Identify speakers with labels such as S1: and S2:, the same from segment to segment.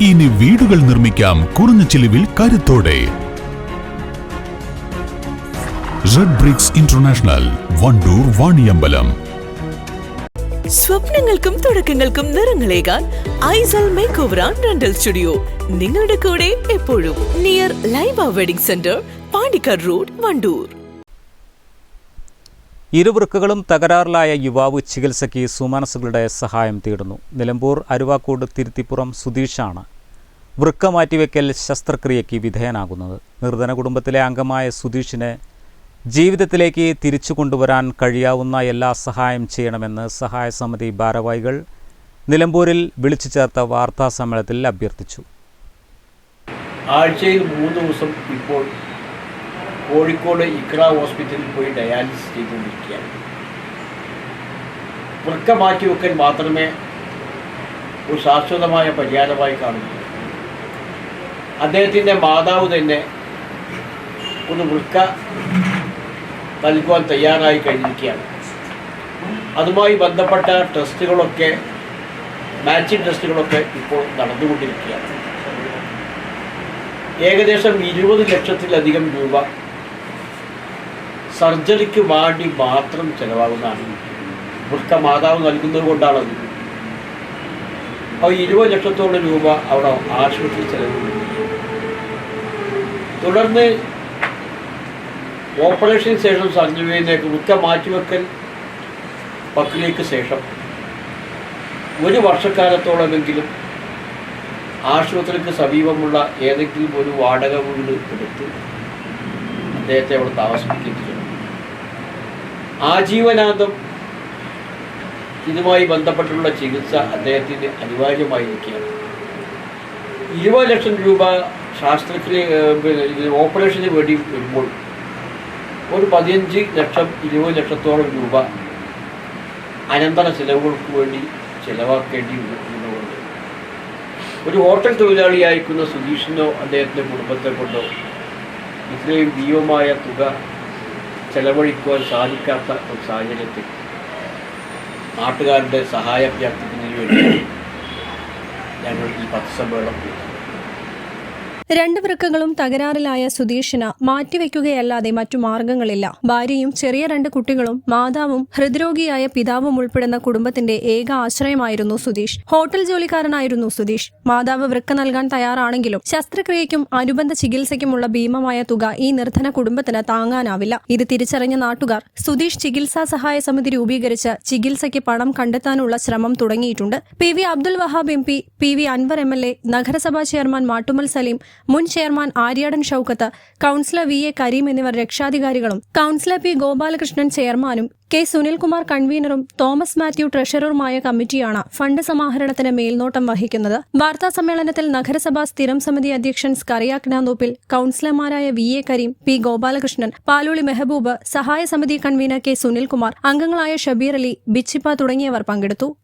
S1: ഇനി വീടുകൾ നിർമ്മിക്കാം കുറഞ്ഞ ചിലവിൽ കരുത്തോടെ. Red bricks international Wandoor Vaniyambalam
S2: സ്വപ്നങ്ങൾക്കും തുടക്കങ്ങൾക്കും നിറങ്ങളേകാൻ Aisal make over and rental studio നിങ്ങളുടെ കൂടെ എപ്പോഴും near Laiba wedding centre Pandikkad road Wandoor
S3: ഇരുവൃക്കകളും തകരാറിലായ യുവാവ് ചികിത്സയ്ക്ക് സുമനസുകളുടെ സഹായം തേടുന്നു. നിലമ്പൂർ അരുവാക്കോട് തിരുത്തിപ്പുറം സുധീഷാണ് വൃക്ക മാറ്റിവെക്കൽ ശസ്ത്രക്രിയയ്ക്ക് വിധേയനാകുന്നത്. നിർധന കുടുംബത്തിലെ അംഗമായ സുധീഷിനെ ജീവിതത്തിലേക്ക് തിരിച്ചു കൊണ്ടുവരാൻ കഴിയാവുന്ന എല്ലാ സഹായം ചെയ്യണമെന്ന് സഹായ സമിതി ഭാരവാഹികൾ നിലമ്പൂരിൽ വിളിച്ചു ചേർത്ത വാർത്താ സമ്മേളനത്തിൽ അഭ്യർത്ഥിച്ചു.
S4: ആഴ്ചയിൽ മൂന്ന് ദിവസം ഇപ്പോൾ കോഴിക്കോട് ഇക്ര ഹോസ്പിറ്റലിൽ പോയി ഡയാലിസിസ് ചെയ്തുകൊണ്ടിരിക്കുകയാണ്. വൃക്ക മാറ്റി വെക്കാൻ മാത്രമേ ഒരു ശാശ്വതമായ പരിഹാരമായി കാണുന്നു അദ്ദേഹത്തിന്റെ മാതാവ് തന്നെ ഒരു വൃക്ക നൽകുവാൻ തയ്യാറായി കഴിഞ്ഞിരിക്കുകയാണ്. അതുമായി ബന്ധപ്പെട്ട ടെസ്റ്റുകളൊക്കെ മാച്ചിങ് ടെസ്റ്റുകളൊക്കെ ഇപ്പോൾ നടന്നുകൊണ്ടിരിക്കുകയാണ്. ഏകദേശം ഇരുപത് ലക്ഷത്തിലധികം രൂപ സർജറിക്ക് വേണ്ടി മാത്രം ചിലവാകുന്നതാണ്. വൃക്ക മാതാവ് നൽകുന്നത് കൊണ്ടാണത് അപ്പോൾ ഇരുപത് ലക്ഷത്തോളം രൂപ അവിടെ ആശുപത്രി ചെലവ് തുടർന്ന് ഓപ്പറേഷൻ ശേഷം സർജറിയിലേക്ക് വൃക്ക മാറ്റിവെക്കൽ പക്രിയയ്ക്ക് ശേഷം ഒരു വർഷക്കാലത്തോളമെങ്കിലും ആശുപത്രിക്ക് സമീപമുള്ള ഏതെങ്കിലും ഒരു വാടക വീട് എടുത്ത് അദ്ദേഹത്തെ അവിടെ താമസിപ്പിക്കുകയും ആജീവനാന്തം. ഇതുമായി ബന്ധപ്പെട്ടുള്ള ചികിത്സ അദ്ദേഹത്തിന് അനിവാര്യമായിരിക്കുകയാണ് ഇരുപത് ലക്ഷം രൂപ ശാസ്ത്രത്തിന് പിന്നെ ഓപ്പറേഷന് വേണ്ടി വരുമ്പോൾ ഒരു പതിനഞ്ച് ലക്ഷം ഇരുപത് ലക്ഷത്തോളം രൂപ അനന്തര ചിലവുകൾക്ക് വേണ്ടി ചിലവാക്കേണ്ടി വരുന്നതുകൊണ്ട് ഒരു ഹോട്ടൽ തൊഴിലാളിയായിരിക്കുന്ന സുധീഷിനോ അദ്ദേഹത്തിന്റെ കുടുംബത്തെ കൊണ്ടോ ഇത്രയും ഭീമമായ തുക ചെലവഴിക്കുവാൻ സാധിക്കാത്ത ഒരു സാഹചര്യത്തിൽ നാട്ടുകാരുടെ സഹായാഭ്യർത്ഥിക്കുന്നതിന് വേണ്ടി ഞങ്ങൾ ഈ പത്രസമ്മേളനം വിളിച്ചു.
S5: രണ്ട് വൃക്കങ്ങളും തകരാറിലായ സുധീഷിന് മാറ്റിവെക്കുകയല്ലാതെ മറ്റു മാർഗങ്ങളില്ല. ഭാര്യയും ചെറിയ രണ്ട് കുട്ടികളും മാതാവും ഹൃദ്രോഗിയായ പിതാവും ഉൾപ്പെടുന്ന കുടുംബത്തിന്റെ ഏക ആശ്രയമായിരുന്നു സുധീഷ്. ഹോട്ടൽ ജോലിക്കാരനായിരുന്നു സുധീഷ്. മാതാവ് വൃക്ക നൽകാൻ തയ്യാറാണെങ്കിലും ശസ്ത്രക്രിയയ്ക്കും അനുബന്ധ ചികിത്സയ്ക്കുമുള്ള ഭീമമായ തുക ഈ നിർധന കുടുംബത്തിന് താങ്ങാനാവില്ല. ഇത് തിരിച്ചറിഞ്ഞ നാട്ടുകാർ സുധീഷ് ചികിത്സാ സഹായ സമിതി രൂപീകരിച്ച് ചികിത്സയ്ക്ക് പണം കണ്ടെത്താനുള്ള ശ്രമം തുടങ്ങിയിട്ടുണ്ട്. P V Abdul Wahab M P P V Anvar M L A നഗരസഭാ ചെയർമാൻ മാട്ടുമൽ സലീം മുൻ chairman Aryadan Shoukath councillor V A Kareem എന്നിവർ രക്ഷാധികാരികളും കൌൺസിലർ പി ഗോപാലകൃഷ്ണൻ ചെയർമാനും കെ സുനിൽകുമാർ കൺവീനറും തോമസ് മാത്യു ട്രഷററുമായ കമ്മിറ്റിയാണ് ഫണ്ട് സമാഹരണത്തിന് മേൽനോട്ടം വഹിക്കുന്നത്. വാർത്താ സമ്മേളനത്തിൽ നഗരസഭാ സ്ഥിരം സമിതി അധ്യക്ഷൻ സ്കറിയാക്നാന്തോപ്പിൽ കൌൺസിലർമാരായ V A Kareem P Gopalakrishnan Paloli Mehaboob സഹായ സമിതി കൺവീനർ കെ സുനിൽകുമാർ അംഗങ്ങളായ ഷബീർ അലി ബിച്ചിപ്പ തുടങ്ങിയവർ പങ്കെടുത്തു.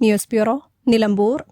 S5: News bureau Nilambur.